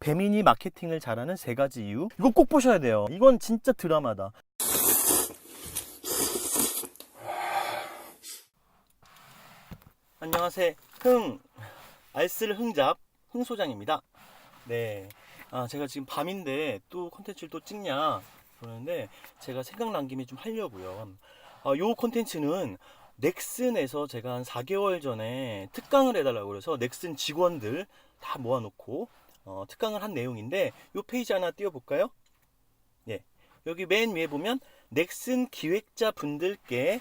배민이 마케팅을 잘하는 세 가지 이유. 이거 꼭 보셔야 돼요. 이건 진짜 드라마다. 안녕하세요. 흥 알쓸 흥잡 흥 소장입니다. 네. 아, 제가 지금 밤인데 또 컨텐츠를 또 찍냐 그러는데 제가 생각난 김에 좀 하려고요. 아, 요 컨텐츠는 넥슨에서 제가 한 4개월 전에 특강을 해달라고 그래서 넥슨 직원들 다 모아놓고 어, 특강을 한 내용인데 요 페이지 하나 띄워볼까요? 예. 여기 맨 위에 보면 넥슨 기획자 분들께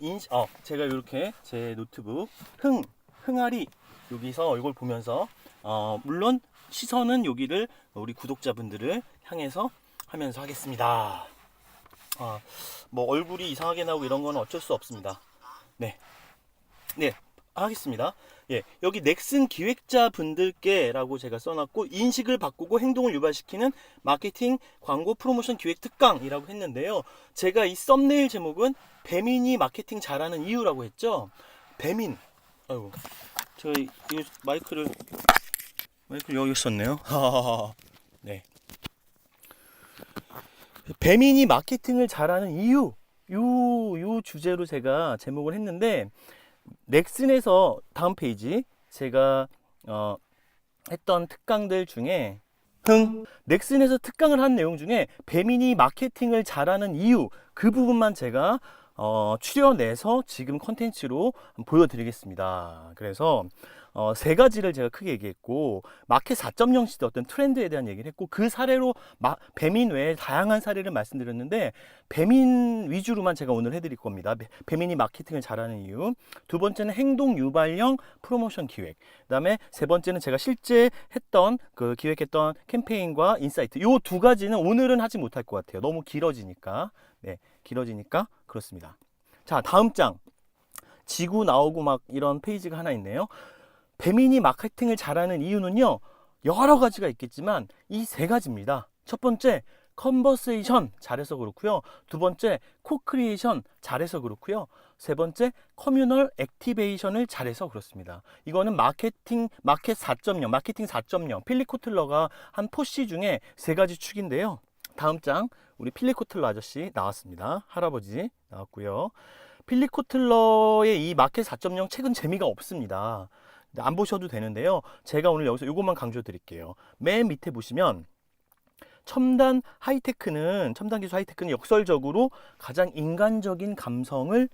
인, 어, 제가 이렇게 제 노트북 흥, 흥아리 여기서 이걸 보면서 어, 물론 시선은 여기를 우리 구독자분들을 향해서 하면서 하겠습니다. 아, 뭐 얼굴이 이상하게 나오고 이런 건 어쩔 수 없습니다. 네. 네, 하겠습니다. 예, 여기 넥슨 기획자 분들께라고 제가 써놨고 인식을 바꾸고 행동을 유발시키는 마케팅 광고 프로모션 기획 특강이라고 했는데요. 제가 이 썸네일 제목은 배민이 마케팅 잘하는 이유라고 했죠. 배민. 아이고, 저희 이 마이크를 마이크를 여기 썼네요. 네. 배민이 마케팅을 잘하는 이유. 요, 요 주제로 제가 제목을 했는데, 넥슨에서 다음 페이지, 제가, 어, 했던 특강들 중에, 흥, 넥슨에서 특강을 한 내용 중에 배민이 마케팅을 잘하는 이유, 그 부분만 제가, 어, 추려내서 지금 컨텐츠로 보여드리겠습니다. 그래서, 어, 세 가지를 제가 크게 얘기했고, 마켓 4.0 시대 어떤 트렌드에 대한 얘기를 했고, 그 사례로 마, 배민 외에 다양한 사례를 말씀드렸는데, 배민 위주로만 제가 오늘 해드릴 겁니다. 배- 배민이 마케팅을 잘하는 이유. 두 번째는 행동 유발형 프로모션 기획. 그 다음에 세 번째는 제가 실제 했던, 그 기획했던 캠페인과 인사이트. 요 두 가지는 오늘은 하지 못할 것 같아요. 너무 길어지니까. 네, 길어지니까 그렇습니다. 자, 다음 장. 지구 나오고 막 이런 페이지가 하나 있네요. 배민이 마케팅을 잘하는 이유는요, 여러 가지가 있겠지만 이 세 가지입니다. 첫 번째, 컨버세이션 잘해서 그렇고요. 두 번째, 코크리에이션 잘해서 그렇고요. 세 번째, 커뮤널 액티베이션을 잘해서 그렇습니다. 이거는 마케팅 마켓 4.0, 마케팅 4.0 필리 코틀러가 한 포시 중에 세 가지 축인데요. 다음 장 우리 필리 코틀러 아저씨 나왔습니다. 할아버지 나왔고요. 필리 코틀러의 이 마켓 4.0 책은 재미가 없습니다. 안 보셔도 되는데요. 제가 오늘 여기서 이것만 강조 드릴게요. 맨 밑에 보시면 첨단 하이테크는 첨단 기술 하이테크는 역설적으로 가장 인간적인 감성을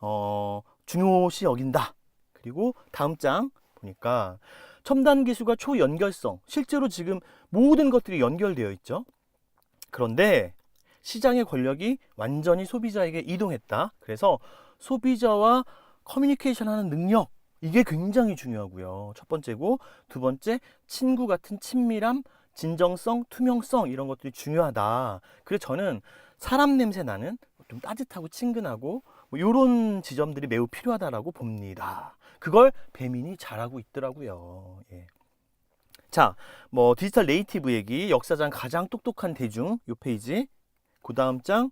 어, 중요시 여긴다. 그리고 다음 장 보니까 첨단 기술과 초연결성 실제로 지금 모든 것들이 연결되어 있죠. 그런데 시장의 권력이 완전히 소비자에게 이동했다. 그래서 소비자와 커뮤니케이션 하는 능력 이게 굉장히 중요하고요. 첫 번째고 두 번째 친구 같은 친밀함, 진정성, 투명성 이런 것들이 중요하다. 그래서 저는 사람 냄새 나는 좀 따뜻하고 친근하고 뭐 이런 지점들이 매우 필요하다라고 봅니다. 그걸 배민이 잘하고 있더라고요. 예. 자, 뭐 디지털 네이티브 얘기, 역사상 가장 똑똑한 대중 요 페이지. 그 다음 장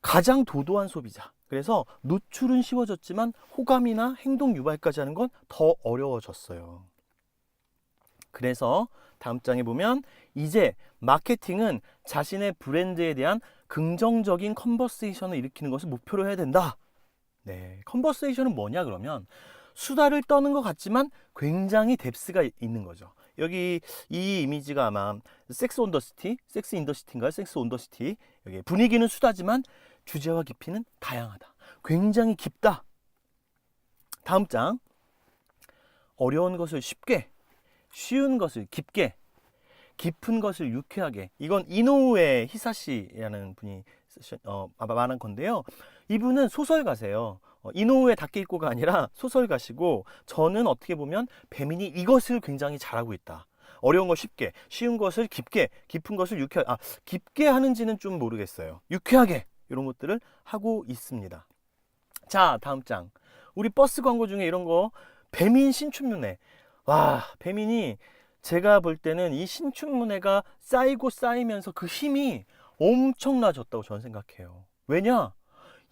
가장 도도한 소비자. 그래서 노출은 쉬워졌지만 호감이나 행동 유발까지 하는 건 더 어려워졌어요. 그래서 다음 장에 보면 이제 마케팅은 자신의 브랜드에 대한 긍정적인 컨버세이션을 일으키는 것을 목표로 해야 된다. 네, 컨버세이션은 뭐냐 그러면 수다를 떠는 것 같지만 굉장히 뎁스가 있는 거죠. 여기 이 이미지가 아마 섹스 온더 시티, 섹스 인더 시티인가요? 섹스 온더 시티. 여기 분위기는 수다지만 주제와 깊이는 다양하다. 굉장히 깊다. 다음 장. 어려운 것을 쉽게, 쉬운 것을 깊게, 깊은 것을 유쾌하게. 이건 이노우에 히사시라는 분이 어, 말한 건데요. 이분은 소설가세요. 어, 이노우에 다케이코가 아니라 소설가시고 저는 어떻게 보면 배민이 이것을 굉장히 잘하고 있다. 어려운 걸 쉽게, 쉬운 것을 깊게, 깊은 것을 유쾌하게, 아, 깊게 하는지는 좀 모르겠어요. 유쾌하게 이런 것들을 하고 있습니다. 자, 다음 장. 우리 버스 광고 중에 이런 거 배민 신춘문예. 와, 배민이 제가 볼 때는 이 신춘문예가 쌓이고 쌓이면서 그 힘이 엄청나졌다고 저는 생각해요. 왜냐?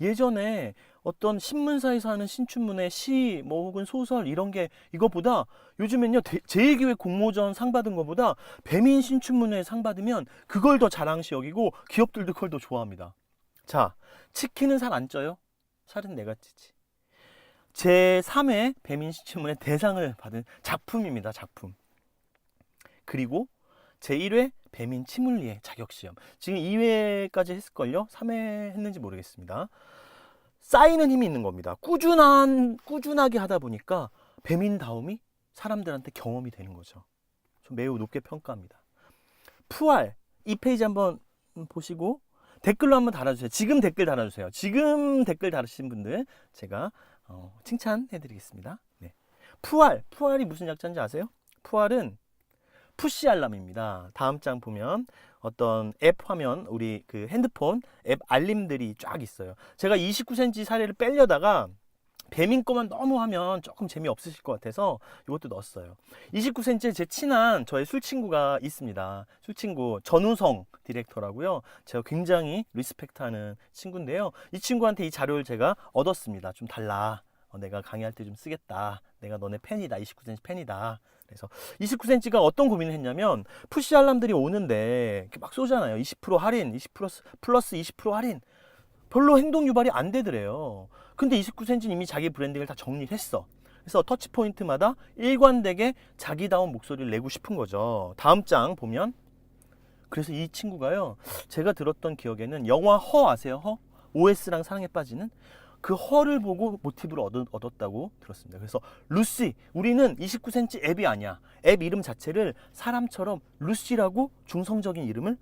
예전에 어떤 신문사에서 하는 신춘문예 시, 뭐 혹은 소설 이런 게 이거보다 요즘엔요 대- 제1기획 공모전 상 받은 것보다 배민 신춘문예 상 받으면 그걸 더 자랑시 여기고 기업들도 그걸 더 좋아합니다. 자, 치킨은 살 안 쪄요? 살은 내가 찌지. 제 3회 배민 신춘문예 대상을 받은 작품입니다. 작품. 그리고 제 1회 배민 치물리에 자격 시험. 지금 2회까지 했을걸요? 3회 했는지 모르겠습니다. 쌓이는 힘이 있는 겁니다. 꾸준한 꾸준하게 하다 보니까 배민다움이 사람들한테 경험이 되는 거죠. 좀 매우 높게 평가합니다. 푸알 이 페이지 한번 보시고 댓글로 한번 달아주세요. 지금 댓글 달아주세요. 지금 댓글 달으신 분들 제가 어, 칭찬해드리겠습니다. 네. 푸알 푸알이 무슨 약자인지 아세요? 푸알은 푸시 알람입니다. 다음 장 보면 어떤 앱 화면 우리 그 핸드폰 앱 알림들이 쫙 있어요. 제가 29cm 사례를 빼려다가 배민 거만 너무 하면 조금 재미없으실 것 같아서 이것도 넣었어요. 29cm에 제 친한 저의 술 친구가 있습니다. 술 친구 전우성 디렉터라고요. 제가 굉장히 리스펙트하는 친구인데요. 이 친구한테 이 자료를 제가 얻었습니다. 좀 달라. 어, 내가 강의할 때 좀 쓰겠다. 내가 너네 팬이다. 29cm 팬이다. 그래서 29cm가 어떤 고민을 했냐면 푸시 알람들이 오는데 막 쏘잖아요. 20% 할인, 20 플러스 플러스 20% 할인. 별로 행동 유발이 안 되더래요. 근데 29cm는 이미 자기 브랜딩을 다 정리를 했어. 그래서 터치 포인트마다 일관되게 자기다운 목소리를 내고 싶은 거죠. 다음 장 보면 그래서 이 친구가요. 제가 들었던 기억에는 영화 허 아세요? 허? OS랑 사랑에 빠지는 그 허를 보고 모티브를 얻, 얻었다고 들었습니다. 그래서 루시, 우리는 29cm 앱이 아니야. 앱 이름 자체를 사람처럼 루시라고 중성적인 이름을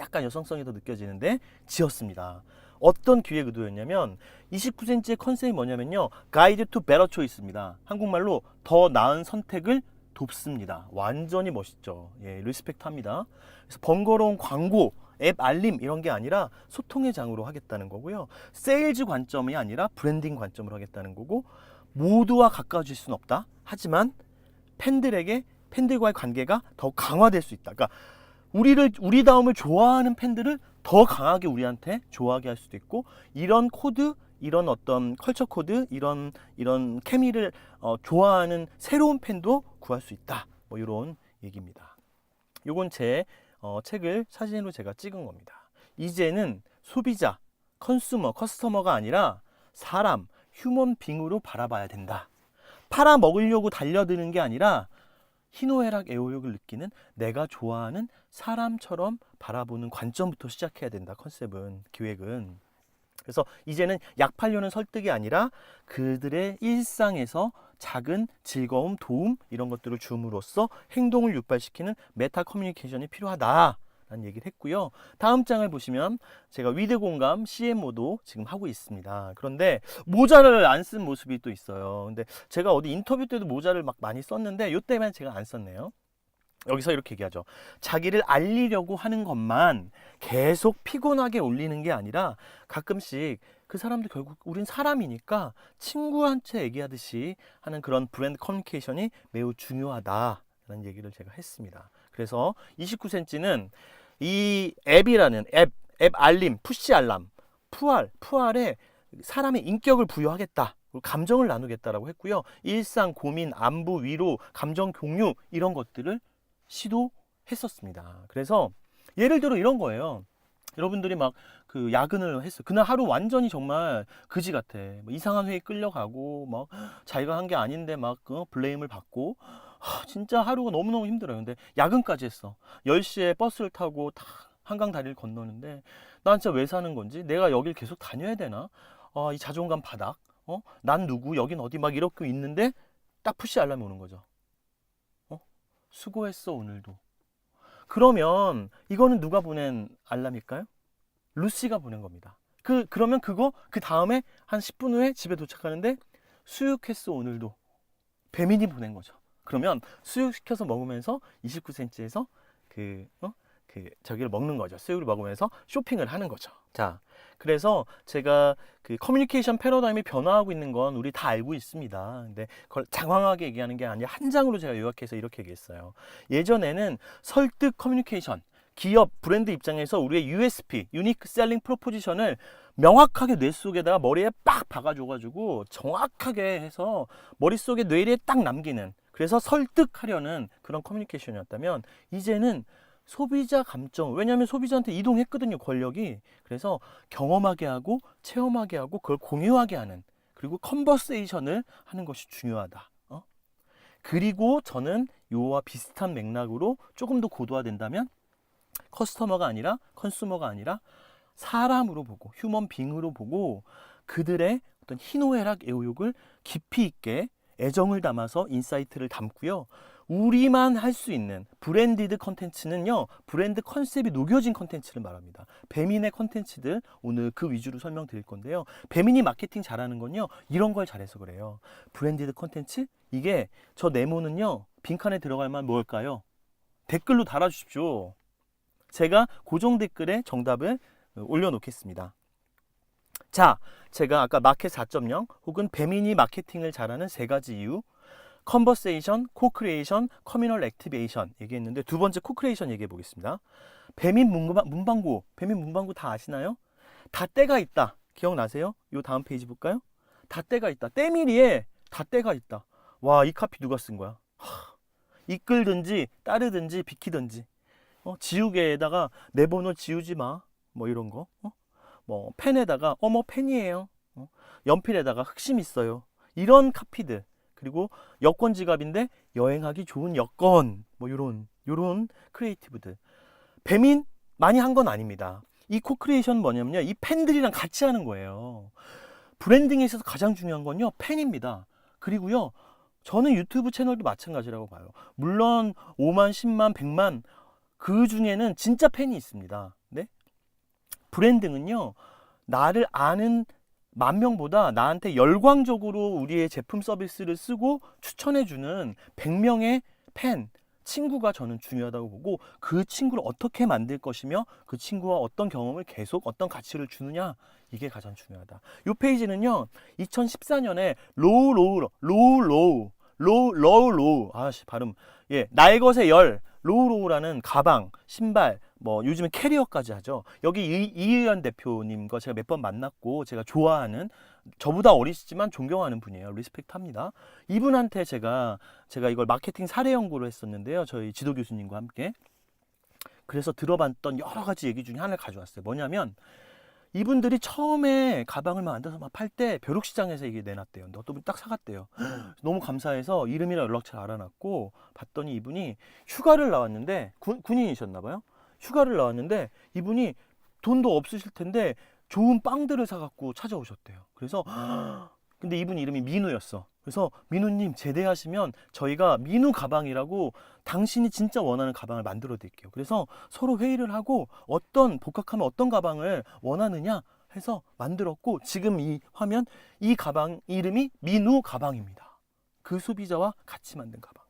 약간 여성성이 더 느껴지는데 지었습니다. 어떤 기획 의도였냐면 29cm의 컨셉이 뭐냐면요. 가이드 투 베러 초이스입니다. 한국말로 더 나은 선택을 돕습니다. 완전히 멋있죠. 예, 리스펙트 합니다. 그래서 번거로운 광고, 앱 알림 이런 게 아니라 소통의 장으로 하겠다는 거고요. 세일즈 관점이 아니라 브랜딩 관점으로 하겠다는 거고 모두와 가까워질 수는 없다. 하지만 팬들에게 팬들과의 관계가 더 강화될 수 있다. 그러니까 우리를 우리다움을 좋아하는 팬들을 더 강하게 우리한테 좋아하게 할 수도 있고 이런 코드 이런 어떤 컬처 코드 이런 이런 케미를 어, 좋아하는 새로운 팬도 구할 수 있다. 뭐 이런 얘기입니다. 요건 제 어, 책을 사진으로 제가 찍은 겁니다. 이제는 소비자 컨슈머 커스터머가 아니라 사람 휴먼 빙으로 바라봐야 된다. 팔아 먹으려고 달려드는 게 아니라 희노애락 애호욕을 느끼는 내가 좋아하는 사람처럼 바라보는 관점부터 시작해야 된다. 컨셉은 기획은. 그래서 이제는 약 팔려는 설득이 아니라 그들의 일상에서 작은 즐거움, 도움 이런 것들을 줌으로써 행동을 유발시키는 메타 커뮤니케이션이 필요하다. 라는 얘기를 했고요. 다음 장을 보시면 제가 위드 공감 CMO도 지금 하고 있습니다. 그런데 모자를 안 쓴 모습이 또 있어요. 근데 제가 어디 인터뷰 때도 모자를 막 많이 썼는데 요 때문에 제가 안 썼네요. 여기서 이렇게 얘기하죠. 자기를 알리려고 하는 것만 계속 피곤하게 올리는 게 아니라 가끔씩 그 사람도 결국 우린 사람이니까 친구한테 얘기하듯이 하는 그런 브랜드 커뮤니케이션이 매우 중요하다라는 얘기를 제가 했습니다. 그래서 29cm는 이 앱이라는 앱, 앱 알림, 푸시 알람, 푸알, 푸알에 사람의 인격을 부여하겠다. 감정을 나누겠다라고 했고요. 일상, 고민, 안부, 위로, 감정 공유 이런 것들을 시도했었습니다. 그래서 예를 들어 이런 거예요. 여러분들이 막 그 야근을 했어. 그날 하루 완전히 정말 그지 같아. 뭐 이상한 회의 끌려가고 막 자기가 한 게 아닌데 막 어, 블레임을 받고 하, 진짜 하루가 너무너무 힘들어요. 근데 야근까지 했어. 10시에 버스를 타고 다 한강 다리를 건너는데 난 진짜 왜 사는 건지 내가 여길 계속 다녀야 되나? 아, 이 자존감 바닥. 어? 난 누구? 여긴 어디? 막 이렇게 있는데 딱 푸시 알람이 오는 거죠. 어? 수고했어 오늘도. 그러면 이거는 누가 보낸 알람일까요? 루시가 보낸 겁니다. 그 그러면 그거 그 다음에 한 10분 후에 집에 도착하는데 수육했어 오늘도 배민이 보낸 거죠. 그러면 수육시켜서 먹으면서 29cm에서 그, 어? 그, 저기를 먹는 거죠. 수육을 먹으면서 쇼핑을 하는 거죠. 자, 그래서 제가 그 커뮤니케이션 패러다임이 변화하고 있는 건 우리 다 알고 있습니다. 근데 그걸 장황하게 얘기하는 게 아니라 한 장으로 제가 요약해서 이렇게 얘기했어요. 예전에는 설득 커뮤니케이션, 기업, 브랜드 입장에서 우리의 USP, 유니크 셀링 프로포지션을 명확하게 뇌 속에다가 머리에 빡 박아줘가지고 정확하게 해서 머릿속에 뇌리에 딱 남기는 그래서 설득하려는 그런 커뮤니케이션이었다면 이제는 소비자 감정 왜냐하면 소비자한테 이동했거든요 권력이 그래서 경험하게 하고 체험하게 하고 그걸 공유하게 하는 그리고 컨버세이션을 하는 것이 중요하다 어? 그리고 저는 요와 비슷한 맥락으로 조금 더 고도화된다면 커스터머가 아니라 컨슈머가 아니라 사람으로 보고 휴먼 빙으로 보고 그들의 어떤 희노애락 애호욕을 깊이 있게 애정을 담아서 인사이트를 담고요. 우리만 할 수 있는 브랜디드 컨텐츠는요. 브랜드 컨셉이 녹여진 컨텐츠를 말합니다. 배민의 컨텐츠들 오늘 그 위주로 설명드릴 건데요. 배민이 마케팅 잘하는 건요. 이런 걸 잘해서 그래요. 브랜디드 컨텐츠 이게 저 네모는요. 빈칸에 들어갈 만 뭘까요? 댓글로 달아주십시오. 제가 고정 댓글에 정답을 올려놓겠습니다. 자, 제가 아까 마켓 4.0 혹은 배민이 마케팅을 잘하는 세 가지 이유 컨버세이션, 코크리에이션, 커뮤널 액티베이션 얘기했는데 두 번째 코크리에이션 얘기해 보겠습니다. 배민 문방, 문방구, 배민 문방구 다 아시나요? 다 때가 있다. 기억나세요? 요 다음 페이지 볼까요? 다 때가 있다. 때밀이에 다 때가 있다. 와, 이 카피 누가 쓴 거야? 하, 이끌든지 따르든지 비키든지 어, 지우개에다가 내 번호 지우지 마. 뭐 이런 거. 어? 뭐 펜에다가 어머 펜이에요. 어? 연필에다가 흑심 있어요. 이런 카피들. 그리고 여권 지갑인데 여행하기 좋은 여권. 뭐 요런 요런 크리에이티브들. 배민 많이 한 건 아닙니다. 이 코크리에이션 뭐냐면요. 이 팬들이랑 같이 하는 거예요. 브랜딩에 있어서 가장 중요한 건요. 팬입니다. 그리고요. 저는 유튜브 채널도 마찬가지라고 봐요. 물론 5만, 10만, 100만 그 중에는 진짜 팬이 있습니다. 네? 브랜딩은요, 나를 아는 만 명보다 나한테 열광적으로 우리의 제품 서비스를 쓰고 추천해주는 100명의 팬, 친구가 저는 중요하다고 보고 그 친구를 어떻게 만들 것이며 그 친구와 어떤 경험을 계속 어떤 가치를 주느냐 이게 가장 중요하다. 이 페이지는요 2014년에 로우 로우 로우 로우 로우 로우 로우. 아씨 발음. 예 나의 것의 열 로우 로우라는 가방 신발 뭐 요즘에 캐리어까지 하죠. 여기 이, 이의연 대표님과 제가 몇 번 만났고 제가 좋아하는 저보다 어리시지만 존경하는 분이에요. 리스펙트합니다. 이분한테 제가 제가 이걸 마케팅 사례 연구를 했었는데요. 저희 지도 교수님과 함께 그래서 들어봤던 여러 가지 얘기 중에 하나를 가져왔어요. 뭐냐면 이분들이 처음에 가방을 만들어서 막 팔 때 벼룩시장에서 이게 내놨대요. 어떤 분이 딱 사갔대요. 너무 감사해서 이름이랑 연락처 알아놨고 봤더니 이분이 휴가를 나왔는데 군, 군인이셨나 봐요. 휴가를 나왔는데 이분이 돈도 없으실 텐데 좋은 빵들을 사갖고 찾아오셨대요. 그래서 근데 이분 이름이 민우였어. 그래서 민우님 제대하시면 저희가 민우 가방이라고 당신이 진짜 원하는 가방을 만들어 드릴게요. 그래서 서로 회의를 하고 어떤 복학하면 어떤 가방을 원하느냐 해서 만들었고 지금 이 화면 이 가방 이름이 민우 가방입니다. 그 소비자와 같이 만든 가방.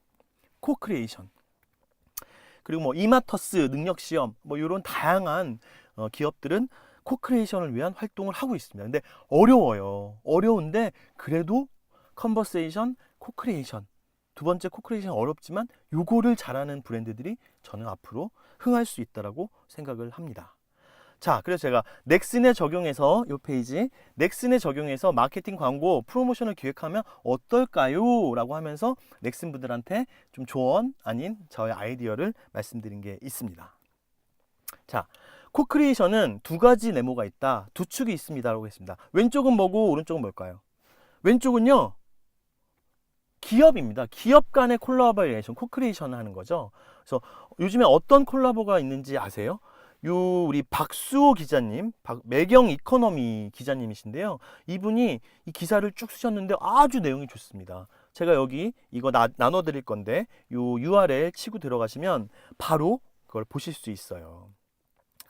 코크리에이션. 그리고 뭐 이마터스 능력 시험 뭐 이런 다양한 어, 기업들은 코크리에이션을 위한 활동을 하고 있습니다. 근데 어려워요. 어려운데 그래도 컨버세이션, 코크리에이션 두 번째 코크리에이션 어렵지만 요거를 잘하는 브랜드들이 저는 앞으로 흥할 수 있다라고 생각을 합니다. 자, 그래서 제가 넥슨에 적용해서 요 페이지 넥슨에 적용해서 마케팅 광고 프로모션을 기획하면 어떨까요? 라고 하면서 넥슨 분들한테 좀 조언 아닌 저의 아이디어를 말씀드린 게 있습니다. 자, 코크리에이션은 두 가지 네모가 있다. 두 축이 있습니다 라고 했습니다. 왼쪽은 뭐고 오른쪽은 뭘까요? 왼쪽은요. 기업입니다. 기업 간의 콜라보레이션, 코크리에이션을 하는 거죠. 그래서 요즘에 어떤 콜라보가 있는지 아세요? 요 우리 박수호 기자님, 박, 매경 이코노미 기자님이신데요. 이분이 이 기사를 쭉 쓰셨는데 아주 내용이 좋습니다. 제가 여기 이거 나, 나눠 드릴 건데 요 URL 치고 들어가시면 바로 그걸 보실 수 있어요.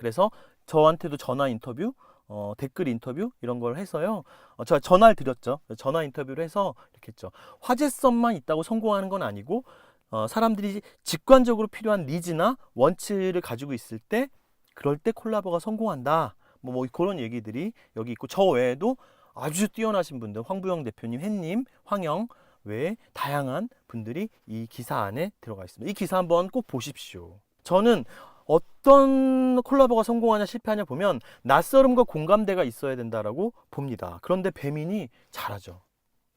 그래서 저한테도 전화 인터뷰, 어, 댓글 인터뷰 이런 걸 해서요. 어, 제가 전화를 드렸죠. 전화 인터뷰를 해서 이렇게 했죠. 화제성만 있다고 성공하는 건 아니고 어, 사람들이 직관적으로 필요한 니즈나 원치를 가지고 있을 때 그럴 때 콜라보가 성공한다. 뭐, 뭐 그런 얘기들이 여기 있고 저 외에도 아주 뛰어나신 분들 황부영 대표님, 햇님, 황영 외에 다양한 분들이 이 기사 안에 들어가 있습니다. 이 기사 한번 꼭 보십시오. 저는 어떤 콜라보가 성공하냐 실패하냐 보면 낯설음과 공감대가 있어야 된다라고 봅니다. 그런데 배민이 잘하죠.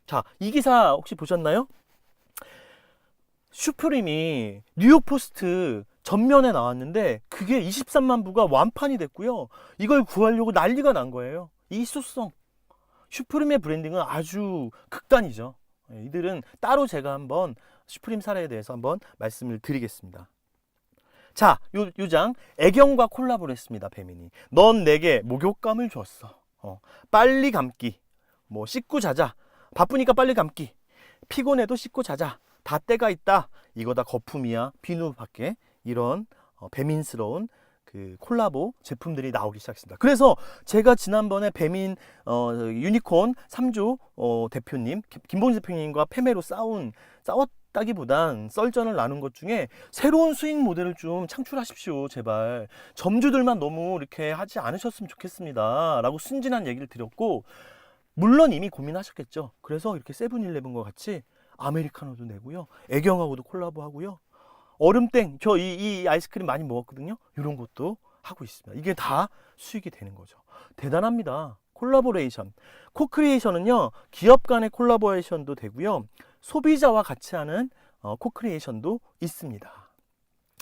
자, 이 기사 혹시 보셨나요? 슈프림이 뉴욕 포스트 전면에 나왔는데 그게 23만 부가 완판이 됐고요. 이걸 구하려고 난리가 난 거예요. 이 희소성. 슈프림의 브랜딩은 아주 극단이죠. 예, 이들은 따로 제가 한번 슈프림 사례에 대해서 한번 말씀을 드리겠습니다. 자, 요, 요장 애경과 콜라보를 했습니다. 배민이. 넌 내게 목욕감을 줬어. 어, 빨리 감기. 뭐 씻고 자자. 바쁘니까 빨리 감기. 피곤해도 씻고 자자. 다 때가 있다. 이거 다 거품이야. 비누 밖에 이런 어, 배민스러운 그 콜라보 제품들이 나오기 시작했습니다. 그래서 제가 지난번에 배민 어, 유니콘 3주 어, 대표님 김- 김봉진 대표님과 패매로 싸운 싸웠 다기보단 썰전을 나눈 것 중에 새로운 스윙 모델을 좀 창출하십시오, 제발. 점주들만 너무 이렇게 하지 않으셨으면 좋겠습니다. 라고 순진한 얘기를 드렸고, 물론 이미 고민하셨겠죠. 그래서 이렇게 세븐일레븐과 같이 아메리카노도 내고요. 애경하고도 콜라보 하고요. 얼음땡, 저 이 이 아이스크림 많이 먹었거든요. 이런 것도 하고 있습니다. 이게 다 수익이 되는 거죠. 대단합니다. 콜라보레이션. 코크리에이션은요, 기업 간의 콜라보레이션도 되고요. 소비자와 같이 하는 어, 코크리에이션도 있습니다.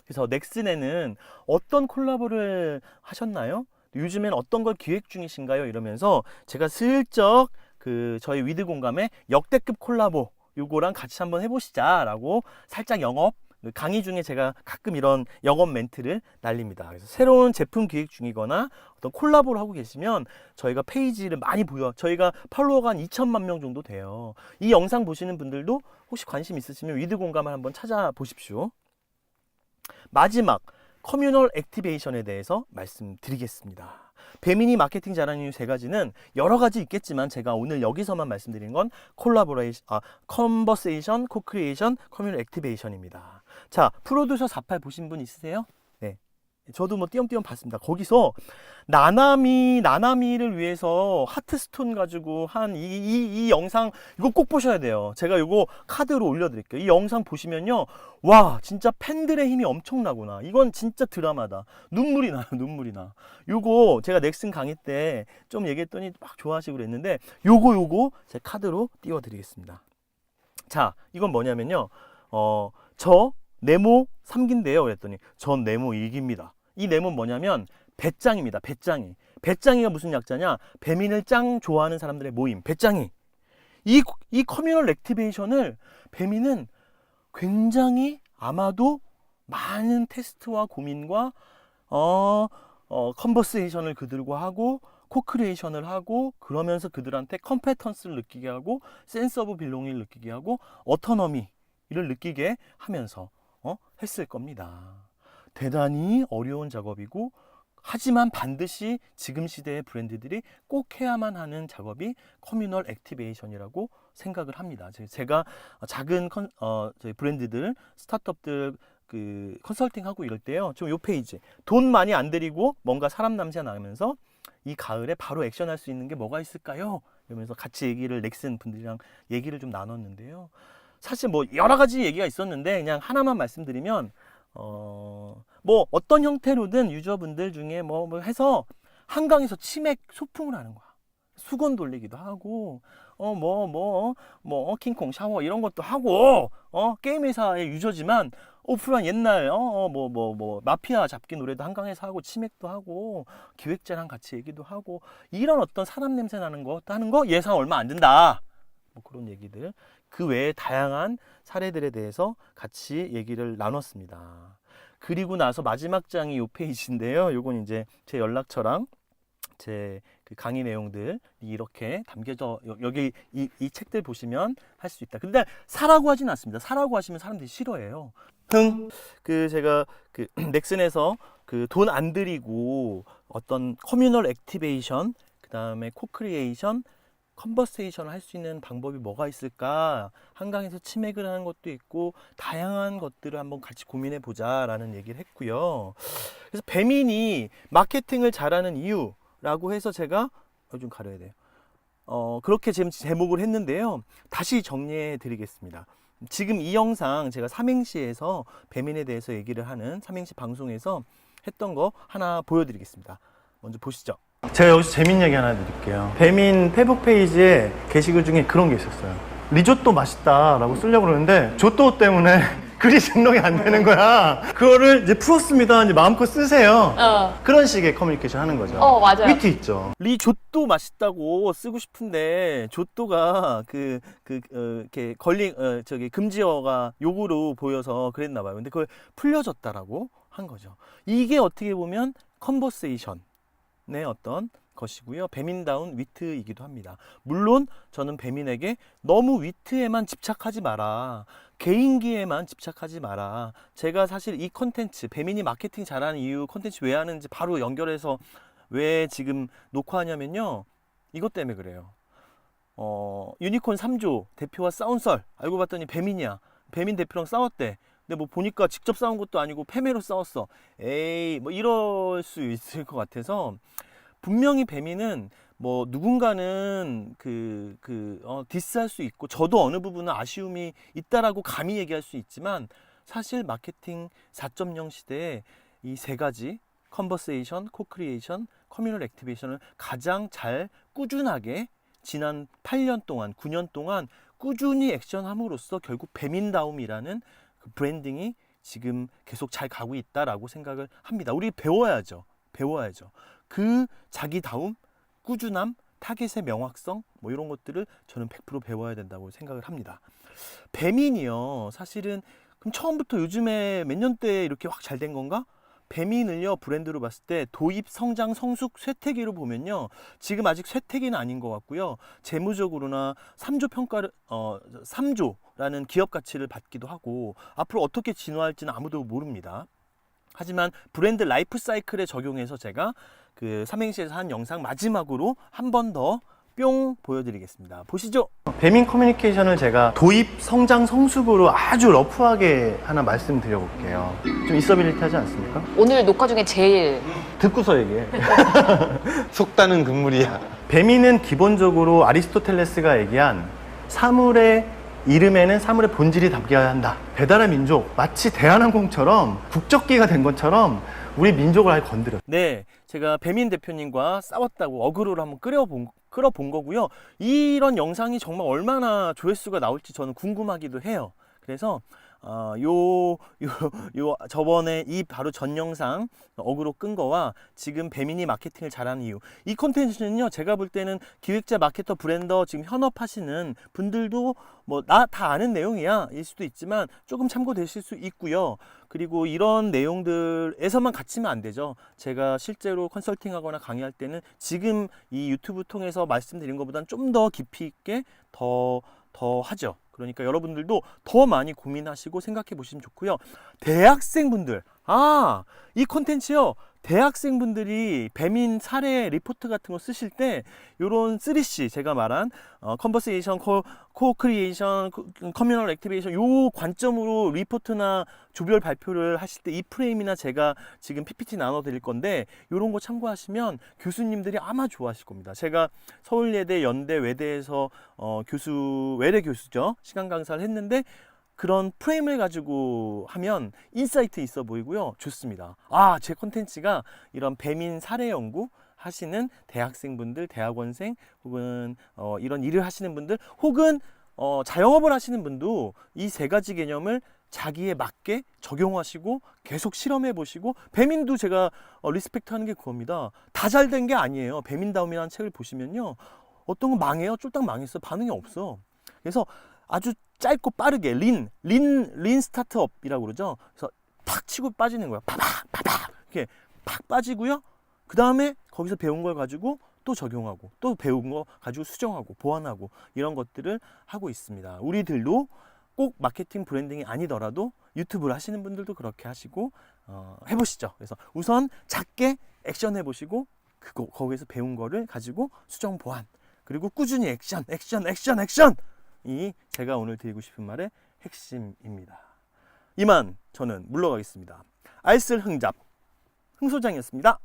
그래서 넥슨에는 어떤 콜라보를 하셨나요? 요즘엔 어떤 걸 기획 중이신가요? 이러면서 제가 슬쩍 그 저희 위드 공감의 역대급 콜라보 요거랑 같이 한번 해보시자라고 살짝 영업 그 강의 중에 제가 가끔 이런 영업 멘트를 날립니다. 그래서 새로운 제품 기획 중이거나 어떤 콜라보를 하고 계시면 저희가 페이지를 많이 보여. 저희가 팔로워가 한 2천만 명 정도 돼요. 이 영상 보시는 분들도 혹시 관심 있으시면 위드 공감을 한번 찾아보십시오. 마지막 커뮤널 액티베이션에 대해서 말씀드리겠습니다. 배민이 마케팅 잘하는 이유 세 가지는 여러 가지 있겠지만 제가 오늘 여기서만 말씀드린 건 콜라보레이션, 아, 컨버세이션, 코크리에이션, 커뮤널 액티베이션입니다. 자, 프로듀서 48 보신 분 있으세요? 네. 저도 뭐 띄엄띄엄 봤습니다. 거기서 나나미, 나나미를 위해서 하트스톤 가지고 한 이, 이, 이 영상, 이거 꼭 보셔야 돼요. 제가 이거 카드로 올려드릴게요. 이 영상 보시면요. 와, 진짜 팬들의 힘이 엄청나구나. 이건 진짜 드라마다. 눈물이 나요, 눈물이 나. 요거 제가 넥슨 강의 때 좀 얘기했더니 막 좋아하시고 그랬는데 요거, 요거 제 카드로 띄워드리겠습니다. 자, 이건 뭐냐면요. 어, 저 네모 3기인데요. 그랬더니 전 네모 1기입니다. 이 네모는 뭐냐면 배짱입니다. 배짱이. 배짱이가 무슨 약자냐? 배민을 짱 좋아하는 사람들의 모임. 배짱이. 이, 이 커뮤널 액티베이션을 배민은 굉장히 아마도 많은 테스트와 고민과 어, 어, 컨버세이션을 그들과 하고 코크리에이션을 하고 그러면서 그들한테 컴페턴스를 느끼게 하고 센스 오브 빌롱을 느끼게 하고 어터너미를 느끼게 하면서 어? 했을 겁니다. 대단히 어려운 작업이고 하지만 반드시 지금 시대의 브랜드들이 꼭 해야만 하는 작업이 커뮤널 액티베이션이라고 생각을 합니다. 제- 제가 작은 컨, 어, 저희 브랜드들, 스타트업들 그 컨설팅 하고 이럴 때요. 좀 요 페이지. 돈 많이 안 들이고 뭔가 사람 냄새 나면서 이 가을에 바로 액션할 수 있는 게 뭐가 있을까요? 이러면서 같이 얘기를 넥슨 분들이랑 얘기를 좀 나눴는데요. 사실 뭐 여러 가지 얘기가 있었는데 그냥 하나만 말씀드리면 어, 뭐 어떤 형태로든 유저분들 중에 뭐, 뭐 해서 한강에서 치맥 소풍을 하는 거야. 수건 돌리기도 하고 어 뭐 뭐뭐 킹콩 샤워 이런 것도 하고 어 게임 회사의 유저지만 오프라인 옛날 어뭐 뭐 뭐 마피아 잡기 노래도 한강에서 하고 치맥도 하고 기획자랑 같이 얘기도 하고 이런 어떤 사람 냄새 나는 거 하는 거 예상 얼마 안 든다. 뭐 그런 얘기들 그 외에 다양한 사례들에 대해서 같이 얘기를 나눴습니다. 그리고 나서 마지막 장이 요 페이지인데요. 요건 이제 제 연락처랑 제 그 강의 내용들 이렇게 담겨져 여- 여기 이, 이 책들 보시면 할 수 있다. 근데 사라고 하진 않습니다. 사라고 하시면 사람들이 싫어해요. 흥. 그 제가 그 넥슨에서 그 돈 안 들이고 어떤 커뮤널 액티베이션 그다음에 코크리에이션 컨버세이션을 할 수 있는 방법이 뭐가 있을까? 한강에서 치맥을 하는 것도 있고 다양한 것들을 한번 같이 고민해 보자라는 얘기를 했고요. 그래서 배민이 마케팅을 잘하는 이유라고 해서 제가 어, 좀 가려야 돼요. 어, 그렇게 지금 제목을 했는데요. 다시 정리해 드리겠습니다. 지금 이 영상 제가 삼행시에서 배민에 대해서 얘기를 하는 삼행시 방송에서 했던 거 하나 보여드리겠습니다. 먼저 보시죠. 제가 여기서 재밌는 얘기 하나 드릴게요. 배민 페북 페이지에 게시글 중에 그런 게 있었어요. 리조또 맛있다라고 쓰려고 그러는데 조또 때문에 글이 등록이 안 되는 거야. 그거를 이제 풀었습니다. 이제 마음껏 쓰세요. 어. 그런 식의 커뮤니케이션 하는 거죠. 어, 맞아요. 위트 있죠. 리조또 맛있다고 쓰고 싶은데 조또가 그, 그, 어, 이렇게 걸린, 어, 저기 금지어가 욕으로 보여서 그랬나 봐요. 근데 그걸 풀려졌다라고 한 거죠. 이게 어떻게 보면 컨버세이션의 어떤 것이고요. 배민다운 위트이기도 합니다. 물론 저는 배민에게 너무 위트에만 집착하지 마라. 개인기에만 집착하지 마라. 제가 사실 이 컨텐츠, 배민이 마케팅 잘하는 이유 컨텐츠 왜 하는지 바로 연결해서 왜 지금 녹화하냐면요. 이것 때문에 그래요. 어, 유니콘 3조 대표와 싸운 썰. 알고 봤더니 배민이야. 배민 대표랑 싸웠대. 근데 뭐 보니까 직접 싸운 것도 아니고 패매로 싸웠어. 에이, 뭐 이럴 수 있을 것 같아서 분명히 배민은 뭐 누군가는 그, 그, 어, 디스할 수 있고 저도 어느 부분은 아쉬움이 있다라고 감히 얘기할 수 있지만 사실 마케팅 4.0 시대에 이 세 가지 컨버세이션, 코크리에이션, 커뮤널 액티베이션을 가장 잘 꾸준하게 지난 8년 동안, 9년 동안 꾸준히 액션함으로써 결국 배민다움이라는 그 브랜딩이 지금 계속 잘 가고 있다라고 생각을 합니다. 우리 배워야죠. 배워야죠. 그 자기다움, 꾸준함, 타겟의 명확성 뭐 이런 것들을 저는 100% 배워야 된다고 생각을 합니다. 배민이요. 사실은 그럼 처음부터 요즘에 몇 년대 이렇게 확 잘 된 건가? 배민을요 브랜드로 봤을 때 도입, 성장, 성숙, 쇠퇴기로 보면요 지금 아직 쇠퇴기는 아닌 것 같고요 재무적으로나 3조 평가를 어 3조라는 기업 가치를 받기도 하고 앞으로 어떻게 진화할지는 아무도 모릅니다. 하지만 브랜드 라이프 사이클에 적용해서 제가 그 삼행시에서 한 영상 마지막으로 한 번 더 뿅 보여드리겠습니다. 보시죠. 배민 커뮤니케이션을 제가 도입, 성장, 성숙으로 아주 러프하게 하나 말씀드려볼게요. 좀 있어빌리티하지 않습니까? 오늘 녹화 중에 제일 듣고서 얘기해. 속다는 금물이야. 배민은 기본적으로 아리스토텔레스가 얘기한 사물의 이름에는 사물의 본질이 담겨야 한다. 배달의 민족, 마치 대한항공처럼 국적기가 된 것처럼 우리 민족을 아예 건드려. 네, 제가 배민 대표님과 싸웠다고 어그로를 한번 끌어본, 끌어본 거고요. 이런 영상이 정말 얼마나 조회수가 나올지 저는 궁금하기도 해요. 그래서 어, 요, 요, 요, 저번에 이 바로 전 영상 어그로 끈 거와 지금 배민이 마케팅을 잘하는 이유. 이 콘텐츠는요, 제가 볼 때는 기획자, 마케터, 브랜더 지금 현업하시는 분들도 뭐, 나 다 아는 내용이야. 일 수도 있지만 조금 참고되실 수 있고요. 그리고 이런 내용들에서만 갇히면 안 되죠. 제가 실제로 컨설팅 하거나 강의할 때는 지금 이 유튜브 통해서 말씀드린 것보다는 좀 더 깊이 있게 더, 더 하죠. 그러니까 여러분들도 더 많이 고민하시고 생각해 보시면 좋고요. 대학생분들, 아, 이 콘텐츠요. 대학생분들이 배민 사례 리포트 같은 거 쓰실 때 요런 3C 제가 말한 어, 컨버세이션, 코, 코 크리에이션, 커뮤널 액티베이션 요 관점으로 리포트나 조별 발표를 하실 때 이 프레임이나 제가 지금 PPT 나눠 드릴 건데 요런 거 참고하시면 교수님들이 아마 좋아하실 겁니다. 제가 서울예대, 연대, 외대에서 어, 교수 외래 교수죠. 시간 강사를 했는데 그런 프레임을 가지고 하면 인사이트 있어 보이고요. 좋습니다. 아, 제 콘텐츠가 이런 배민 사례 연구 하시는 대학생분들, 대학원생 혹은 어, 이런 일을 하시는 분들 혹은 어, 자영업을 하시는 분도 이 세 가지 개념을 자기에 맞게 적용하시고 계속 실험해 보시고 배민도 제가 어, 리스펙트 하는 게 그겁니다. 다 잘 된 게 아니에요. 배민다움이라는 책을 보시면요. 어떤 건 망해요. 쫄딱 망했어. 반응이 없어. 그래서 아주 짧고 빠르게 린, 린, 린 스타트업이라고 그러죠. 그래서 팍 치고 빠지는 거야. 파박, 파박. 이렇게 팍 빠지고요. 그 다음에 거기서 배운 걸 가지고 또 적용하고 또 배운 거 가지고 수정하고 보완하고 이런 것들을 하고 있습니다. 우리들도 꼭 마케팅 브랜딩이 아니더라도 유튜브를 하시는 분들도 그렇게 하시고 어, 해보시죠. 그래서 우선 작게 액션 해보시고 그거 거기서 배운 거를 가지고 수정 보완 그리고 꾸준히 액션, 액션, 액션, 액션 이 제가 오늘 드리고 싶은 말의 핵심입니다. 이만 저는 물러가겠습니다. 알쓸 흥잡 흥소장이었습니다.